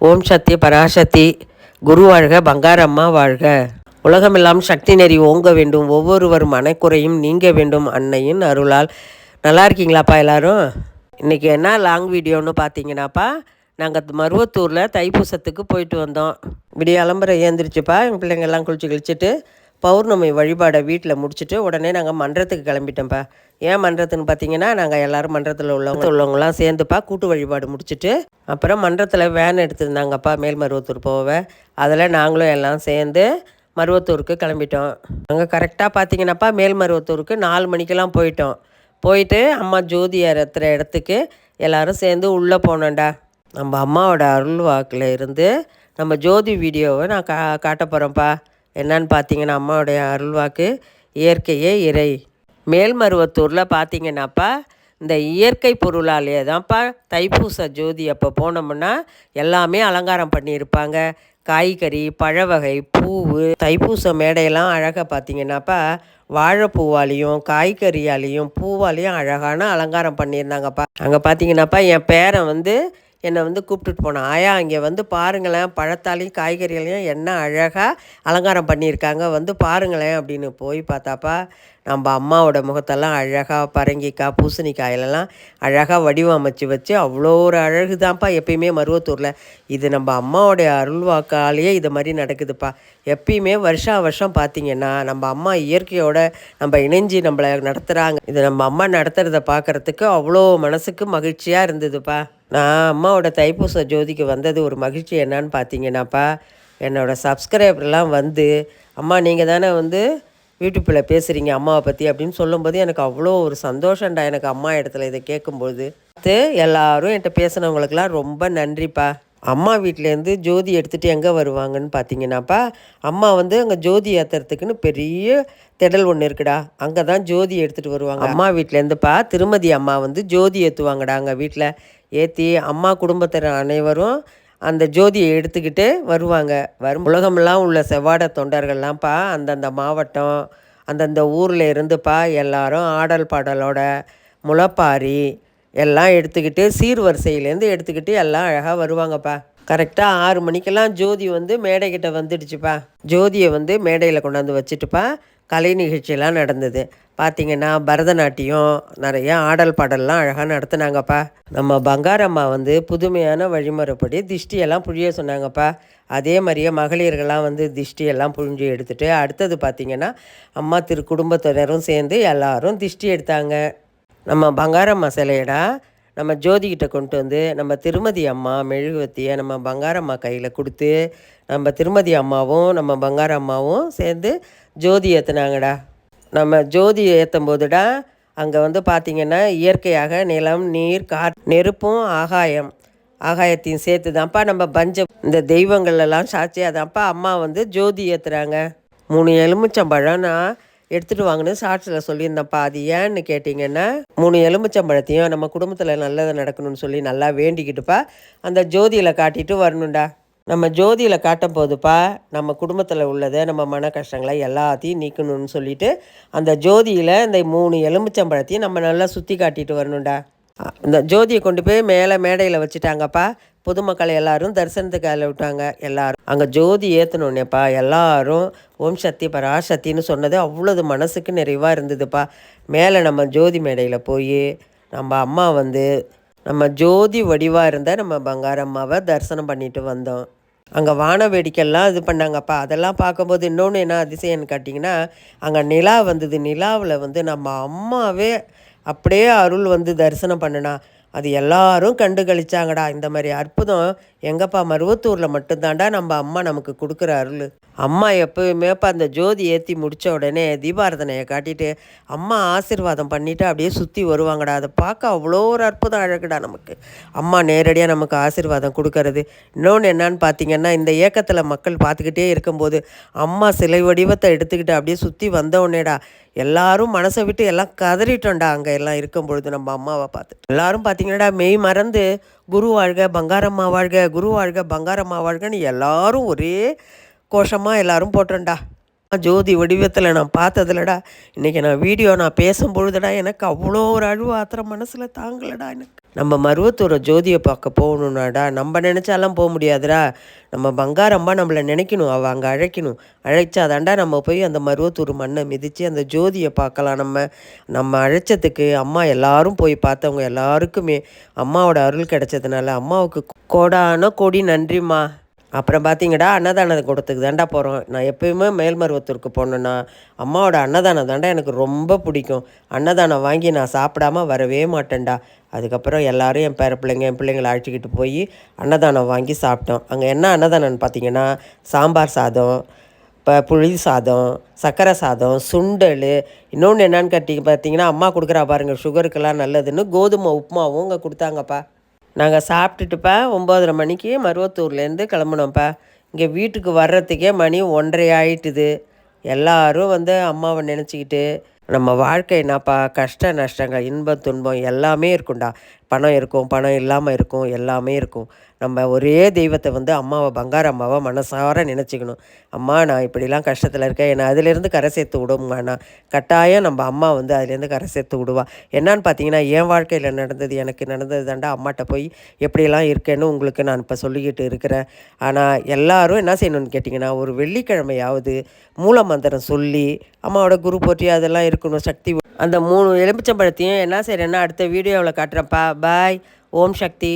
ஓம் சக்தி பராசக்தி. குரு வாழ்க பங்காரம்மா வாழ்க. உலகமெல்லாம் சக்தி நெறி ஓங்க வேண்டும். ஒவ்வொருவர் மனக்குறையும் நீங்க வேண்டும் அன்னையின் அருளால். நல்லா இருக்கீங்களாப்பா எல்லாரும்? இன்றைக்கி என்ன லாங் வீடியோன்னு பார்த்தீங்கன்னாப்பா நாங்கள் மருவத்தூரில் தைப்பூசத்துக்கு போயிட்டு வந்தோம். விடிய அலம்பரை ஏந்திரிச்சுப்பா எங்கள் பிள்ளைங்க எல்லாம் குளிச்சு கழிச்சிட்டு பௌர்ணமி வழிபாடை வீட்டில் முடிச்சுட்டு உடனே நாங்கள் மன்றத்துக்கு கிளம்பிட்டோம்ப்பா ஏன் மன்றத்துன்னு பார்த்தீங்கன்னா நாங்கள் எல்லோரும் மன்றத்தில் உள்ளவங்க. உள்ளவங்களாம் சேர்ந்துப்பா கூட்டு வழிபாடு முடிச்சுட்டு அப்புறம் மன்றத்தில் வேன் எடுத்திருந்தாங்கப்பா மேல்மருவத்தூர் போவ. அதில் நாங்களும் எல்லாம் சேர்ந்து மருவத்தூருக்கு கிளம்பிட்டோம். அங்கே கரெக்டாக பார்த்தீங்கன்னாப்பா மேல்மருவத்தூருக்கு நாலு மணிக்கெல்லாம் போயிட்டோம். போயிட்டு அம்மா ஜோதி ஏறுற இடத்துக்கு எல்லோரும் சேர்ந்து உள்ளே போனோம்டா. நம்ம அம்மாவோட அருள் வாக்கில் இருந்து நம்ம ஜோதி வீடியோவை நான் கா காட்ட போகிறேன்ப்பா என்னன்னு பார்த்தீங்கன்னா அம்மாவுடைய அருள்வாக்கு இயற்கையே இறை. மேல்மருவத்தூரில் பார்த்தீங்கன்னாப்பா இந்த இயற்கை பொருளாலேயே தான்ப்பா தைப்பூச ஜோதி அப்போ போனோம்னா எல்லாமே அலங்காரம் பண்ணியிருப்பாங்க. காய்கறி பழ வகை பூவு தைப்பூச மேடையெல்லாம் அழகாக பார்த்தீங்கன்னாப்பா வாழைப்பூவாலையும் காய்கறியாலையும் பூவாலையும் அழகான அலங்காரம் பண்ணியிருந்தாங்கப்பா. அங்கே பார்த்தீங்கன்னாப்பா என் பேரன் வந்து என்னை வந்து கூப்பிட்டுட்டு போனான். ஆயா இங்கே வந்து பாருங்களேன் பழத்தாலையும் காய்கறிகளையும் என்ன அழகாக அலங்காரம் பண்ணியிருக்காங்க. வந்து பாருங்களேன் அப்படின்னு போய் பார்த்தாப்பா நம்ம அம்மாவோட முகத்தெல்லாம் அழகாக பரங்கிக்காய் பூசணிக்காயிலெல்லாம் அழகாக வடிவமைச்சு வச்சு அவ்வளோ ஒரு அழகு தான்ப்பா எப்பயுமே மருவத்தூரில். இது நம்ம அம்மாவோடைய அருள்வாக்காலேயே இது மாதிரி நடக்குதுப்பா. எப்பயுமே வருஷா வருஷம் பார்த்தீங்கன்னா நம்ம அம்மா இயற்கையோட நம்ம இணைஞ்சு நம்மளை நடத்துகிறாங்க இது நம்ம அம்மா நடத்துகிறத பார்க்குறதுக்கு அவ்வளோ மனசுக்கு மகிழ்ச்சியாக இருந்ததுப்பா. நான் அம்மாவோட தைப்பூச ஜோதிக்கு வந்தது ஒரு மகிழ்ச்சி என்னான்னு பார்த்தீங்கன்னாப்பா என்னோடய சப்ஸ்கிரைபர்லாம் வந்து அம்மா நீங்கள் தானே வந்து யூடியூப்பில் பேசுகிறீங்க அம்மாவை பற்றி அப்படின்னு சொல்லும்போது எனக்கு அவ்வளோ ஒரு சந்தோஷம்டா. எனக்கு அம்மா இடத்துல இதை கேட்கும்போது. எல்லோரும் எல்லாரும் என்கிட்ட பேசினவங்களுக்கெல்லாம் ரொம்ப நன்றிப்பா. அம்மா வீட்டிலேருந்து ஜோதி எடுத்துகிட்டு எங்கே வருவாங்கன்னு பார்த்தீங்கன்னாப்பா அம்மா வந்து அங்கே ஜோதி ஏற்றுறதுக்குன்னு பெரிய திடல் ஒன்று இருக்குடா. அங்கே தான் ஜோதி எடுத்துகிட்டு வருவாங்க. அம்மா வீட்டிலேருந்துப்பா திருமதி அம்மா வந்து ஜோதி ஏற்றுவாங்கடா அங்கே வீட்டில் ஏற்றி அம்மா குடும்பத்தினர் அனைவரும் அந்த ஜோதியை எடுத்துக்கிட்டு வருவாங்க. வரும் உலகமெல்லாம் உள்ள செவ்வாடை தொண்டர்கள்லாம்ப்பா அந்தந்த மாவட்டம் அந்தந்த ஊரில் இருந்துப்பா எல்லாரும் ஆடல் பாடலோட முளைப்பாரி எல்லாம் எடுத்துக்கிட்டு சீர்வரிசையிலேருந்து எடுத்துக்கிட்டு எல்லாம் அழகாக வருவாங்கப்பா. கரெக்டாக ஆறு மணிக்கெல்லாம் ஜோதி வந்து மேடைக்கிட்ட வந்துடுச்சுப்பா. ஜோதியை வந்து மேடையில் கொண்டாந்து வச்சுட்டுப்பா கலை நிகழ்ச்சியெல்லாம் நடந்தது. பார்த்திங்கன்னா பரதநாட்டியம் நிறைய ஆடல் பாடல்லாம் அழகாக நடத்துனாங்கப்பா. நம்ம பங்காரம்மா வந்து புதுமையான வழிமுறைப்படி திஷ்டியெல்லாம் புழிய சொன்னாங்கப்பா. அதே மாதிரியே மகளிர்கள்லாம் வந்து திஷ்டியெல்லாம் புழிஞ்சு எடுத்துகிட்டு அடுத்தது பார்த்திங்கன்னா அம்மா திரு குடும்பத்தினரும் சேர்ந்து எல்லாரும் திஷ்டி எடுத்தாங்க. நம்ம பங்காரம்மா சிலையடா நம்ம ஜோதிகிட்ட கொண்டு வந்து நம்ம திருமதி அம்மா மெழுகுவத்தியை நம்ம பங்காரம்மா கையில் கொடுத்து நம்ம திருமதி அம்மாவும் நம்ம பங்கார அம்மாவும் சேர்ந்து ஜோதி ஏற்றுனாங்கடா நம்ம ஜோதி ஏற்றும் போதுடா அங்கே வந்து பார்த்திங்கன்னா இயற்கையாக நிலம் நீர் கா நெருப்பும் ஆகாயம். ஆகாயத்தையும் சேர்த்து தான்ப்பா நம்ம பஞ்சம். இந்த தெய்வங்கள் எல்லாம் சாட்சியாக தான்ப்பா அம்மா வந்து ஜோதி ஏற்றுறாங்க மூணு எலுமிச்சம்பழம்னா எடுத்துகிட்டு வாங்கன்னு சாட்சியில் சொல்லியிருந்தேன்ப்பா அது ஏன்னு கேட்டிங்கன்னா மூணு எலுமிச்சம்பழத்தையும் நம்ம குடும்பத்தில் நல்லது நடக்கணும்னு சொல்லி நல்லா வேண்டிக்கிட்டுப்பா. அந்த ஜோதியில் காட்டிட்டு வரணும்டா. நம்ம ஜோதியில் காட்டும் போதுப்பா நம்ம குடும்பத்தில் உள்ளதை நம்ம மன கஷ்டங்களை எல்லாத்தையும் நீக்கணும்னு சொல்லிட்டு அந்த ஜோதியில் இந்த மூணு எலுமிச்சம்பழத்தையும் நம்ம நல்லா சுற்றி காட்டிட்டு வரணும்டா. இந்த ஜோதியை கொண்டு போய் மேலே மேடையில் வச்சுட்டாங்கப்பா. பொதுமக்கள் எல்லாரும் தரிசனத்துக்கு அதில் விட்டாங்க. எல்லாரும். அங்கே ஜோதி ஏற்றணுன்னேப்பா எல்லாரும் ஓம் சக்தி பராசக்தின்னு சொன்னது அவ்வளோது மனசுக்கு நிறைவாக இருந்ததுப்பா. மேலே நம்ம ஜோதி மேடையில் போய் நம்ம அம்மா வந்து நம்ம ஜோதி வடிவாக இருந்த நம்ம பங்காரம்மாவை தரிசனம் பண்ணிட்டு வந்தோம். அங்கே வான வேடிக்கைலாம் இது பண்ணாங்கப்பா. அதெல்லாம் பார்க்கும்போது இன்னொன்று என்ன அதிசயம்னு கேட்டிங்கன்னா அங்கே நிலா வந்தது. நிலாவில் வந்து நம்ம அம்மாவே அப்படியே அருள் வந்து தரிசனம் பண்ணினா. அது எல்லாரும் கண்டு கழிச்சாங்கடா. இந்த மாதிரி அற்புதம் எங்கப்பா மருவத்தூரில் மட்டும்தாண்டா நம்ம அம்மா நமக்கு கொடுக்குற அருள். அம்மா எப்போயுமேப்பா அந்த ஜோதி ஏற்றி முடித்த உடனே தீபாரதனையை காட்டிட்டு அம்மா ஆசிர்வாதம் பண்ணிவிட்டு அப்படியே சுற்றி வருவாங்கடா. அதை பார்க்க அவ்வளோ ஒரு அற்புதம் அழகுடா நமக்கு. அம்மா நேரடியாக நமக்கு ஆசிர்வாதம் கொடுக்கறது. இன்னொன்று என்னன்னு பார்த்தீங்கன்னா இந்த இயக்கத்தில் மக்கள் பார்த்துக்கிட்டே இருக்கும்போது அம்மா சிலை வடிவத்தை எடுத்துக்கிட்டு அப்படியே சுற்றி வந்தவுடனேடா எல்லாரும் மனசை விட்டு எல்லாம் கதறிட்டோண்டா அங்கே எல்லாம் இருக்கும் பொழுது நம்ம அம்மாவை பார்த்துட்டு. எல்லாரும் பார்த்தீங்கன்னா மெய் மறந்து குரு வாழ்க பங்காரம்மா வாழ்க குரு வாழ்க பங்காரம்மா வாழ்கன்னு எல்லாரும் ஒரே கோஷமாக எல்லாரும் போட்டோம்டா. ஜோதி வடிவத்தில் நான் பார்த்ததில்லடா. இன்றைக்கி நான் வீடியோ நான் பேசும் பொழுதுடா எனக்கு அவ்வளோ ஒரு அழுவ ஆத்திரம் மனசில் தாங்கலடா எனக்கு. நம்ம மருவத்தூர் ஜோதியை பார்க்க போகணுன்னாடா நம்ம நினச்சாலாம் போக முடியாதுடா. நம்ம பங்காரம்மா நம்மளை நினைக்கணும் அவள் அங்கே அழைக்கணும். அழைச்சாதாண்டா நம்ம போய் அந்த மருவத்தூர் மண்ணை மிதித்து அந்த ஜோதியை பார்க்கலாம் நம்ம. நம்ம அழைச்சதுக்கு அம்மா எல்லாரும் போய் பார்த்தவங்க எல்லாருக்குமே அம்மாவோட அருள் கிடைச்சதுனால அம்மாவுக்கு கோடான கோடி நன்றிம்மா. அப்புறம் பார்த்தீங்கடா அன்னதானம் கொடுத்துக்கு தாண்டா போகிறோம் நான் எப்பயுமே மேல்மருவத்தூருக்கு போனேன்னா அம்மாவோட அன்னதானம் தாண்டா எனக்கு ரொம்ப பிடிக்கும். அன்னதானம் வாங்கி நான் சாப்பிடாம வரவே மாட்டேன்டா. அதுக்கப்புறம் எல்லோரும் என் பேர பிள்ளைங்க என் பிள்ளைங்களை அழைச்சிக்கிட்டு போய் அன்னதானம் வாங்கி சாப்பிட்டோம். அங்கே என்ன அன்னதானம்னு பார்த்தீங்கன்னா சாம்பார் சாதம் இப்போ புளி சாதம் சர்க்கரை சாதம் சுண்டல். இன்னொன்று என்னன்னு கட்டி பார்த்தீங்கன்னா அம்மா கொடுக்குறா பாருங்கள் சுகருக்கெல்லாம் நல்லதுன்னு கோதுமை உப்புமாவும் இங்கே கொடுத்தாங்கப்பா. நாங்கள் சாப்பிட்டுட்டுப்பா ஒம்போதரை மணிக்கு மருவத்தூர்லேருந்து கிளம்புனோம்ப்பா. இங்கே வீட்டுக்கு வர்றதுக்கே மணி ஒன்றரை ஆயிட்டுது. எல்லாரும் வந்து அம்மாவை நினச்சிக்கிட்டு நம்ம வாழ்க்கை என்னப்பா? கஷ்ட நஷ்டங்கள் இன்பம் துன்பம் எல்லாமே இருக்கும்டா. பணம் இருக்கும் பணம் இல்லாமல் இருக்கும் எல்லாமே இருக்கும். நம்ம ஒரே தெய்வத்தை வந்து அம்மாவை பங்கார அம்மாவை மனசார நினச்சிக்கணும். அம்மா நான் இப்படிலாம் கஷ்டத்தில் இருக்கேன். என்னை அதிலேருந்து கரை சேர்த்து விடுங்கண்ணா கட்டாயம் நம்ம அம்மா வந்து அதுலேருந்து கரை சேர்த்து விடுவா. என்னன்னு பார்த்தீங்கன்னா என் வாழ்க்கையில் நடந்தது எனக்கு நடந்தது தாண்டா அம்மாட்ட போய் எப்படியெல்லாம் இருக்கேன்னு உங்களுக்கு நான் இப்போ சொல்லிக்கிட்டு இருக்கிறேன். ஆனால் எல்லாரும் என்ன செய்யணும்னு கேட்டிங்கன்னா ஒரு வெள்ளிக்கிழமையாவது மூல மந்திரம் சொல்லி அம்மாவோட குரு போற்றி அதெல்லாம் இருக்கணும் சக்தி அந்த மூணு எலுமிச்சம்பழத்தையும் என்ன செய்கிறேன்னா அடுத்த வீடியோவில் காட்டுறேன்ப்பா. பாய் ஓம் சக்தி